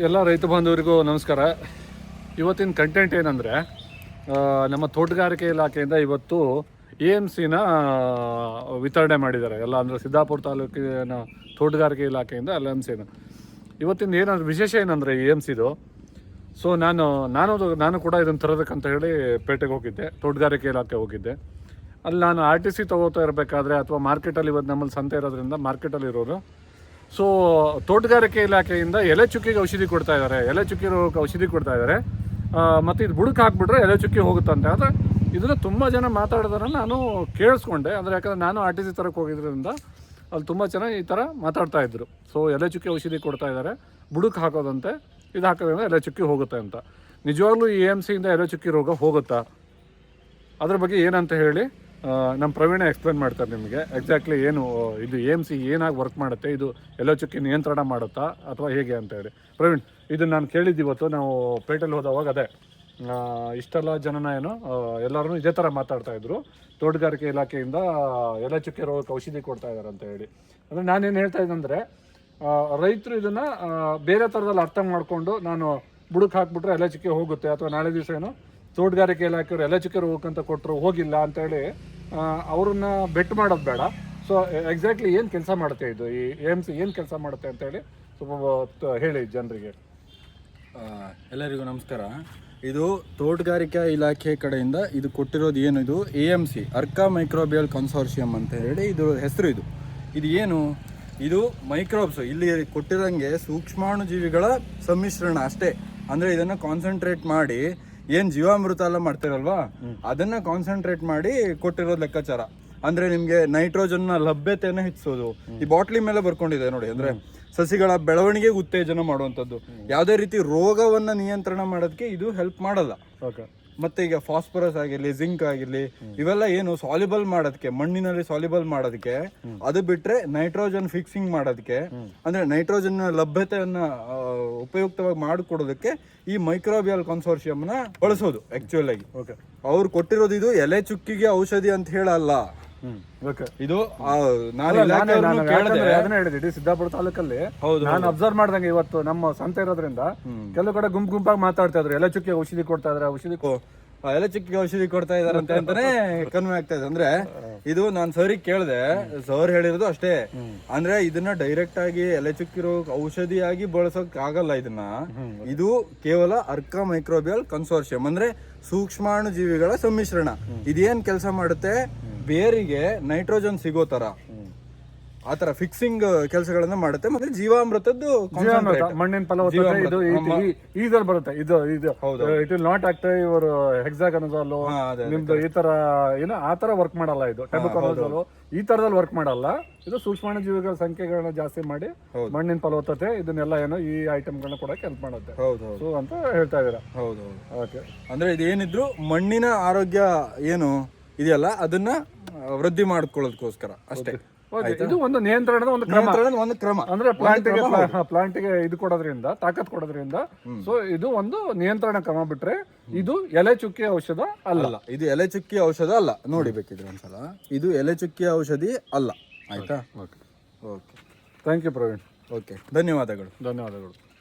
ಎಲ್ಲ ರೈತ ಬಾಂಧವರಿಗೂ ನಮಸ್ಕಾರ. ಇವತ್ತಿನ ಕಂಟೆಂಟ್ ಏನಂದರೆ ನಮ್ಮ ತೋಟಗಾರಿಕೆ ಇಲಾಖೆಯಿಂದ ಇವತ್ತು ಎ ಎಂ ಸಿನ ವಿತರಣೆ ಮಾಡಿದ್ದಾರೆ. ಎಲ್ಲ ಅಂದರೆ ಸಿದ್ದಾಪುರ ತಾಲೂಕಿನ ತೋಟಗಾರಿಕೆ ಇಲಾಖೆಯಿಂದ ಎಲ್ ಎಂ ಸಿನ ಇವತ್ತಿನ ಏನಂದ್ರೆ ವಿಶೇಷ ಏನಂದರೆ ಎ ಎಂ ಸಿದು ಸೊ ನಾನು ನಾನು ನಾನು ಕೂಡ ಇದನ್ನು ತರೋದಕ್ಕಂತ ಹೇಳಿ ಪೇಟೆಗೆ ಹೋಗಿದ್ದೆ, ತೋಟಗಾರಿಕೆ ಇಲಾಖೆ ಹೋಗಿದ್ದೆ. ಅಲ್ಲಿ ನಾನು ಆರ್ ಟಿ ಸಿ ತೊಗೋತಾ ಇರಬೇಕಾದ್ರೆ ಅಥವಾ ಮಾರ್ಕೆಟಲ್ಲಿ ಇವತ್ತು ನಮ್ಮಲ್ಲಿ ಸಂತೆ ಇರೋದ್ರಿಂದ ಮಾರ್ಕೆಟಲ್ಲಿ ಇರೋರು ಸೊ ತೋಟಗಾರಿಕೆ ಇಲಾಖೆಯಿಂದ ಎಲೆ ಚುಕ್ಕಿಗೆ ಔಷಧಿ ಕೊಡ್ತಾ ಇದ್ದಾರೆ. ಎಲೆ ಚುಕ್ಕಿ ರೋಗಕ್ಕೆ ಔಷಧಿ ಕೊಡ್ತಾ ಇದ್ದಾರೆ. ಮತ್ತು ಇದು ಬುಡಕ್ಕೆ ಹಾಕ್ಬಿಟ್ರೆ ಎಲೆ ಚುಕ್ಕಿ ಹೋಗುತ್ತಂತೆ. ಆದರೆ ಇದನ್ನು ತುಂಬ ಜನ ಮಾತಾಡಿದಾರೆ ನಾನು ಕೇಳಿಸ್ಕೊಂಡೆ. ಅಂದರೆ ಯಾಕಂದರೆ ನಾನು ಆರ್ ಟಿ ಸಿ ತರಕ್ಕೆ ಹೋಗಿದ್ದರಿಂದ ಅಲ್ಲಿ ತುಂಬ ಜನ ಈ ಥರ ಮಾತಾಡ್ತಾ ಇದ್ರು. ಸೊ ಎಲೆ ಚುಕ್ಕಿ ಔಷಧಿ ಕೊಡ್ತಾ ಇದ್ದಾರೆ. ಬುಡಕ್ಕೆ ಹಾಕೋದಂತೆ. ಇದು ಹಾಕೋದ್ರಿಂದ ಎಲೆ ಚುಕ್ಕಿ ಹೋಗುತ್ತೆ ಅಂತ. ನಿಜವಾಗ್ಲೂ ಈ ಎಂ ಸಿಯಿಂದ ಎಲೆ ಚುಕ್ಕಿ ರೋಗ ಹೋಗುತ್ತಾ? ಅದ್ರ ಬಗ್ಗೆ ಏನಂತ ಹೇಳಿ? ನಮ್ಮ ಪ್ರವೀಣ ಎಕ್ಸ್ಪ್ಲೇನ್ ಮಾಡ್ತಾರೆ ನಿಮಗೆ ಎಕ್ಸಾಕ್ಟ್ಲಿ ಏನು ಇದು ಎಂ ಸಿ ಏನಾಗಿ ವರ್ಕ್ ಮಾಡುತ್ತೆ, ಇದು ಎಲ್ಲೋ ನಿಯಂತ್ರಣ ಮಾಡುತ್ತಾ, ಅಥವಾ ಹೇಗೆ ಅಂತ ಹೇಳಿ. ಪ್ರವೀಣ್ ಇದು ನಾನು ಕೇಳಿದ್ದು ಇವತ್ತು, ನಾವು ಪೇಟೆಲ್ಲಿ ಹೋದವಾಗ ಅದೇ. ಇಷ್ಟೆಲ್ಲ ಜನನ ಏನು ಎಲ್ಲರೂ ಇದೇ ಥರ ಮಾತಾಡ್ತಾ ಇದ್ರು. ತೋಟಗಾರಿಕೆ ಇಲಾಖೆಯಿಂದ ಎಲೆ ಚುಕ್ಕೆ ರೋಗಕ್ಕೆ ಔಷಧಿ ಕೊಡ್ತಾ ಇದ್ದಾರೆ ಅಂತ ಹೇಳಿ. ಅಂದರೆ ನಾನೇನು ಹೇಳ್ತಾ ಇದ್ದಂದರೆ ರೈತರು ಇದನ್ನು ಬೇರೆ ಥರದಲ್ಲಿ ಅರ್ಥ ಮಾಡಿಕೊಂಡು ನಾನು ಬುಡಕ್ಕೆ ಹಾಕ್ಬಿಟ್ರೆ ಎಲೆ ಚುಕ್ಕೆ ಹೋಗುತ್ತೆ, ಅಥವಾ ನಾಳೆ ದಿವಸ ಏನು ತೋಟಗಾರಿಕೆ ಇಲಾಖೆಯವರು ಎಲ್ಲ ಚಿಕ್ಕರು ಹೋಗಂತ ಕೊಟ್ಟರು ಹೋಗಿಲ್ಲ ಅಂತೇಳಿ ಹೇಳಿ ಅವ್ರನ್ನ ಬೆಟ್ ಮಾಡೋದು ಬೇಡ. ಸೊ ಎಕ್ಸಾಕ್ಟ್ಲಿ ಏನು ಕೆಲಸ ಮಾಡುತ್ತೆ ಇದು? ಈ ಎಂ ಸಿ ಏನು ಕೆಲಸ ಮಾಡುತ್ತೆ ಅಂತೇಳಿ ಸ್ವಲ್ಪ ತ- ಹೇಳಿ ಜನರಿಗೆ. ಎಲ್ಲರಿಗೂ ನಮಸ್ಕಾರ. ಇದು ತೋಟಗಾರಿಕಾ ಇಲಾಖೆ ಕಡೆಯಿಂದ ಇದು ಕೊಟ್ಟಿರೋದು ಏನು ಇದು? A M C Arka microbial consortium ಅಂತ ಹೇಳಿ ಇದು ಹೆಸರು ಇದು. ಇದು ಏನು? ಇದು ಮೈಕ್ರೋಬ್ಸ್, ಇಲ್ಲಿ ಕೊಟ್ಟಿರೋಂಗೆ ಸೂಕ್ಷ್ಮಾಣು ಜೀವಿಗಳ ಸಮ್ಮಿಶ್ರಣ ಅಷ್ಟೇ. ಅಂದ್ರೆ ಇದನ್ನ ಕಾನ್ಸಂಟ್ರೇಟ್ ಮಾಡಿ ಏನ್ ಜೀವಾಮೃತ ಎಲ್ಲ ಮಾಡ್ತಿರಲ್ವಾ? ಅದನ್ನ ಕಾನ್ಸಂಟ್ರೇಟ್ ಮಾಡಿ ಕೊಟ್ಟಿರೋದು ಲೆಕ್ಕಾಚಾರ. ಅಂದ್ರೆ ನಿಮ್ಗೆ ನೈಟ್ರೋಜನ್ನ ಲಭ್ಯತೆಯನ್ನ ಹೆಚ್ಚಿಸೋದು. ಈ ಬಾಟ್ಲಿ ಮೇಲೆ ಬರ್ಕೊಂಡಿದೆ ನೋಡಿ ಅಂದ್ರೆ ಸಸಿಗಳ ಬೆಳವಣಿಗೆಗೆ ಉತ್ತೇಜನ ಮಾಡುವಂತದ್ದು ಯಾವುದೇ ರೀತಿ ರೋಗವನ್ನ ನಿಯಂತ್ರಣ ಮಾಡೋದಕ್ಕೆ ಇದು ಹೆಲ್ಪ್ ಮಾಡಲ್ಲ. ಮತ್ತೆ ಈಗ ಫಾಸ್ಫರಸ್ ಆಗಿರ್ಲಿ ಜಿಂಕ್ ಆಗಿರ್ಲಿ ಇವೆಲ್ಲ ಏನು ಸಾಲಿಬಲ್ ಮಾಡೋದಕ್ಕೆ ಮಣ್ಣಿನಲ್ಲಿ ಸಾಲಿಬಲ್ ಮಾಡೋದಕ್ಕೆ ಅದು ಬಿಟ್ರೆ ನೈಟ್ರೋಜನ್ ಫಿಕ್ಸಿಂಗ್ ಮಾಡೋದಕ್ಕೆ ಅಂದ್ರೆ ನೈಟ್ರೋಜನ್ ಲಭ್ಯತೆಯನ್ನ ಉಪಯುಕ್ತವಾಗಿ ಮಾಡಿಕೊಡೋದಕ್ಕೆ ಈ ಮೈಕ್ರೋಬಿಯಲ್ ಕನ್ಸೋರ್ಷಿಯಂನ ಬಳಸೋದು ಆಕ್ಚುಯಲ್ ಆಗಿ. ಓಕೆ ಅವ್ರು ಕೊಟ್ಟಿರೋದು ಇದು ಎಲೆ ಚುಕ್ಕಿಗೆ ಔಷಧಿ ಅಂತ ಹೇಳಲ್ಲ. ಇದು ನಾನು ಅದನ್ನ ಹೇಳಿದೆ ಇಡೀ ಸಿದ್ದಾಪುರ ತಾಲೂಕಲ್ಲಿ. ಹೌದು, ನಾನು ಅಬ್ಸರ್ವ್ ಮಾಡ್ದಂಗೆ ಇವತ್ತು ನಮ್ಮ ಸಂತೆ ಇರೋದ್ರಿಂದ ಕೆಲವು ಕಡೆ ಗುಂಪು ಗುಂಪಾಗಿ ಮಾತಾಡ್ತಾ ಇದ್ರು ಎಲೆ ಚುಕ್ಕಿ ಔಷಧಿ ಕೊಡ್ತಾ ಇದ್ರೆ ಔಷಧಿ ಓ, ಆ ಎಲೆ ಚುಕ್ಕಿಗೆ ಔಷಧಿ ಕೊಡ್ತಾ ಇದಾರಂತೆ ಅಂತಾನೆ ಕನ್ವೆ ಆಗ್ತಾ ಇದೆ. ಅಂದ್ರೆ ಇದು ನಾನ್ ಸರಿಗೆ ಕೇಳ್ದೆ ಸರ್ ಹೇಳಿರೋದು ಅಷ್ಟೇ. ಅಂದ್ರೆ ಇದನ್ನ ಡೈರೆಕ್ಟ್ ಆಗಿ ಎಲೆ ಚುಕ್ಕಿರೋ ಔಷಧಿಯಾಗಿ ಬಳಸೋಕ್ ಆಗಲ್ಲ ಇದನ್ನ. ಇದು ಕೇವಲ ಅರ್ಕ ಮೈಕ್ರೋಬಿಯಲ್ ಕನ್ಸೋರ್ಷಿಯಂ ಅಂದ್ರೆ ಸೂಕ್ಷ್ಮಾಣು ಜೀವಿಗಳ ಸಮ್ಮಿಶ್ರಣ. ಇದೇನ್ ಕೆಲಸ ಮಾಡುತ್ತೆ? ಬೇರಿಗೆ ನೈಟ್ರೋಜನ್ ಸಿಗೋ ತರ. ಆತರ ಫಿಕ್ಸಿಂಗ್ ಕೆಲಸಗಳನ್ನ ಮಾಡುತ್ತೆ. ಮತ್ತೆ ಜೀವಾಮೃತದ್ದು ಜೀವಾಮೃತ, ಮಣ್ಣಿನ ಫಲವತ್ತತೆ. ಇದು ಬರುತ್ತೆ. ಇದು ಇದು ಇಟ್ ವಿಲ್ ನಾಟ್ ಆಕ್ಟ್ ಇವರು ಹೆಕ್ಸಾಗನಜಾಲು ನಿಮ್ದು ಈ ತರ ಏನೋ ಆ ತರ ವರ್ಕ್ ಮಾಡಲ್ಲ ಇದು. ಟೆಬಕನಜಾಲು ಈ ತರದಲ್ಲಿ ವರ್ಕ್ ಮಾಡಲ್ಲ. ಇದು ಸೂಕ್ಷ್ಮಾಣು ಜೀವಿಗಳ ಸಂಖ್ಯೆಗಳನ್ನ ಜಾಸ್ತಿ ಮಾಡಿ ಮಣ್ಣಿನ ಫಲವತ್ತತೆ ಇದನ್ನೆಲ್ಲ ಏನೋ ಈ ಐಟಮ್ಗಳನ್ನ ಕೊಡಕ್ಕೆ ಹೆಲ್ಪ್ ಮಾಡುತ್ತೆ. ಹೌದು ಸೊ ಅಂತ ಹೇಳ್ತಾ ಇದೀರಾ ಹೌದು ಹೌದು. ಓಕೆ. ಅಂದ್ರೆ ಇದೇನಿದ್ರು ಮಣ್ಣಿನ ಆರೋಗ್ಯ ಏನು ಇದೆಯಲ್ಲ ಅದನ್ನ ವೃದ್ಧಿ ಮಾಡ್ಕೊಳ್ಳೋದಕ್ಕೋಸ್ಕರ ಅಷ್ಟೇ. ಇದು ಒಂದು ನಿಯಂತ್ರಣದ ಒಂದು ಕ್ರಮ. ಒಂದು ಕ್ರಮ. ಅಂದ್ರೆ ಪ್ಲಾಂಟ್ಗೆ ಪ್ಲಾಂಟಿಗೆ ಇದು ಕೊಡೋದ್ರಿಂದ ತಾಕತ್ ಕೊಡೋದ್ರಿಂದ ಸೊ ಇದು ಒಂದು ನಿಯಂತ್ರಣ ಕ್ರಮ ಬಿಟ್ರೆ ಇದು ಎಲೆ ಚುಕ್ಕಿ ಔಷಧ ಅಲ್ಲ. ಅಲ್ಲ ಇದು ಎಲೆ ಚುಕ್ಕಿ ಔಷಧ ಅಲ್ಲ. ನೋಡಿ ಬೇಕಿದ್ರೆ ಒಂದ್ಸಲ. ಇದು ಎಲೆ ಚುಕ್ಕಿ ಔಷಧಿ ಅಲ್ಲ. ಆಯ್ತಾ? Okay okay thank you Praveen. Okay ಧನ್ಯವಾದಗಳು. ಧನ್ಯವಾದಗಳು.